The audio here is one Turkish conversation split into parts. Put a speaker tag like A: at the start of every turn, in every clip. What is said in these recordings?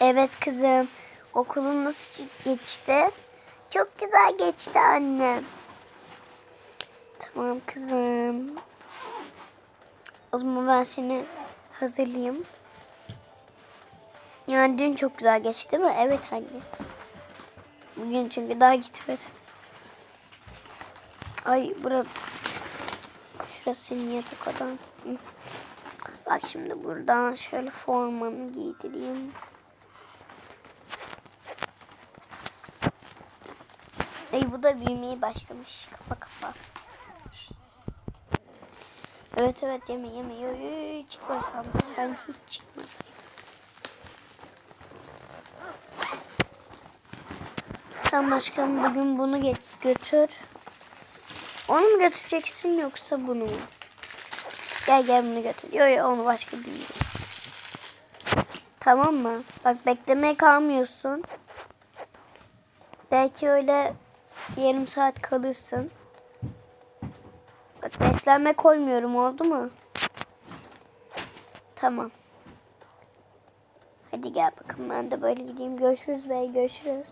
A: Evet kızım. Okulun nasıl geçti? Çok güzel geçti anne. Tamam kızım. O zaman ben seni hazırlayayım. Yani dün çok güzel geçti değil mi? Evet anne. Bugün çünkü daha gitmesin. Ay burası. Şurası senin yatak odan. Hı. Bak şimdi buradan şöyle formanı giydireyim. Ay bu da büyümeye başlamış. Kapa kapa. Evet evet yeme yeme. Yo, yo, yo, çıkmasan sen hiç çıkmasaydın. Sen başkanım bugün bunu get götür. Onu mu götüreceksin yoksa bunu mu? Gel gel bunu götür. Yo yo onu başka bir yere. Tamam mı? Bak beklemeye kalmıyorsun. Belki öyle yarım saat kalırsın. Bak beslenme koymuyorum oldu mu? Tamam. Hadi gel bakalım ben de böyle gideyim. Görüşürüz bey görüşürüz.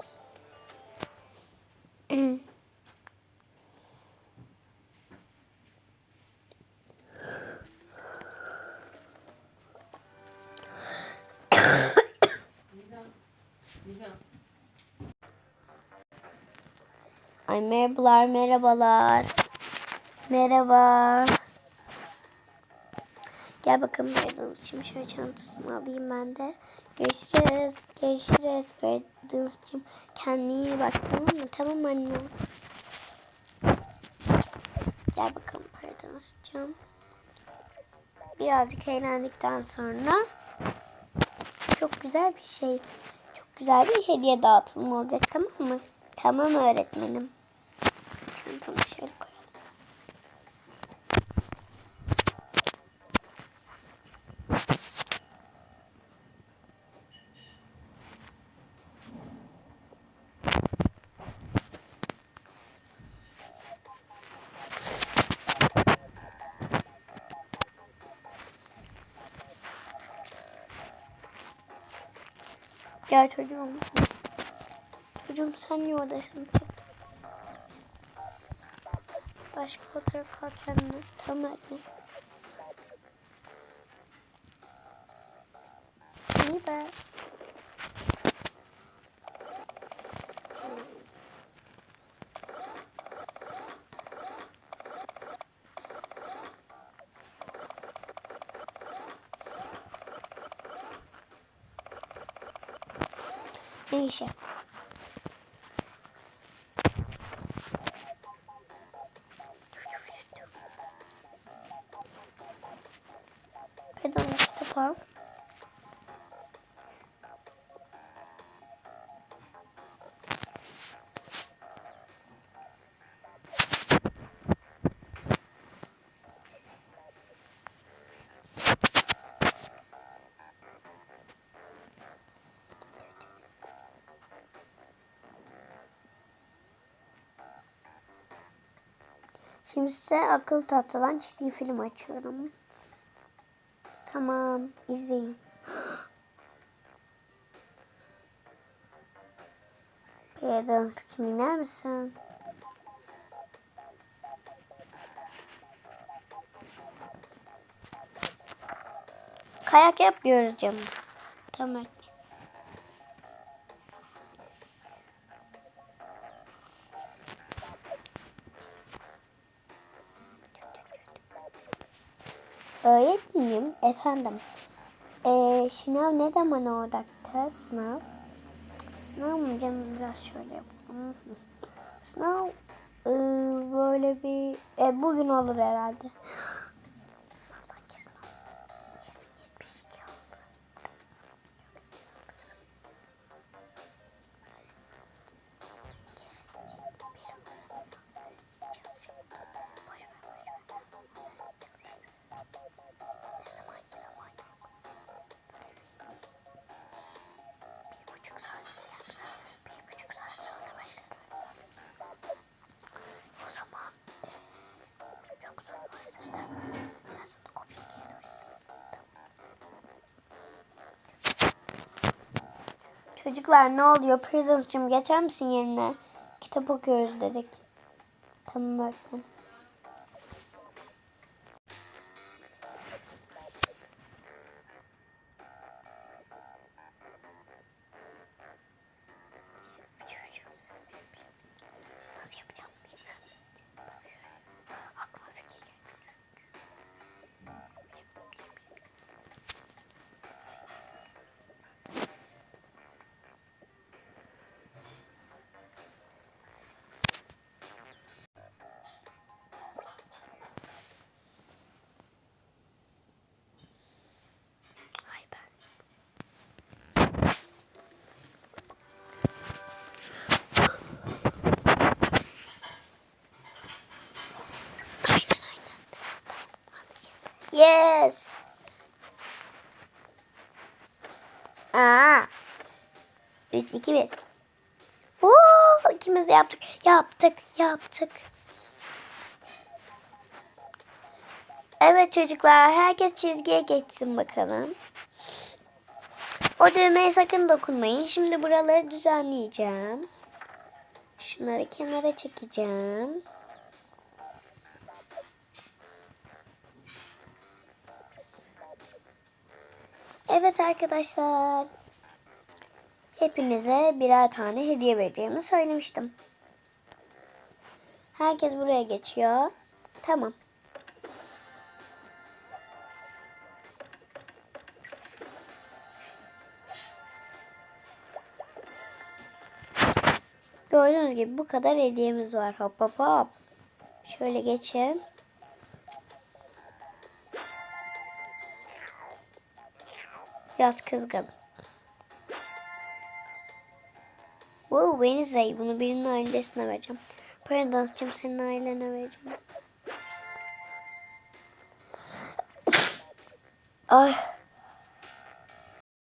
A: Ay merhabalar merhabalar. Merhaba. Gel bakalım Beydalıs'cığım. Şöyle çantasını alayım ben de. Görüşürüz. Görüşürüz Beydalıs'cığım. Kendine iyi bak tamam mı? Tamam anne. Gel bakalım Beydalıs'cığım. Birazcık eğlendikten sonra çok güzel bir şey. Çok güzel bir hediye dağıtımı olacak tamam mı? Tamam öğretmenim. Çantamı şöyle koyalım. Gel çocuğum. Çocuğum sen niye çıktın? Başka fotoğraf al kendine. Tamam anne. İyi be. Neyse. Pedal kitap al. Şimdi size akıl tahtadan çizgi film açıyorum. Tamam, izleyin. Bir dansçım iner misin? Kayak yapıyoruz canım. Tamam. Öğretmenim, efendim. Ee, sınav ne zaman olacaktı? Sınav. Sınav mı canım? Biraz şöyle yapalım. Sınav ee, böyle bir... E, bugün olur herhalde. Çocuklar ne oluyor? Pırıl'cığım geçer misin yerine? Kitap okuyoruz dedik. Tamam öğretmenim. Yes. Aa. 3 2 1. Oo, ikimiz de yaptık. Yaptık, yaptık. Evet çocuklar, herkes çizgiye geçsin bakalım. O düğmeye sakın dokunmayın. Şimdi buraları düzenleyeceğim. Şunları kenara çekeceğim. Evet arkadaşlar. Hepinize birer tane hediye vereceğimi söylemiştim. Herkes buraya geçiyor. Tamam. Gördüğünüz gibi bu kadar hediyemiz var. Hop hop hop. Şöyle geçin. Biraz kızgın. Wow, Wednesday. Bunu birinin ailesine vereceğim. Paradans'cığım senin ailene vereceğim. Ay.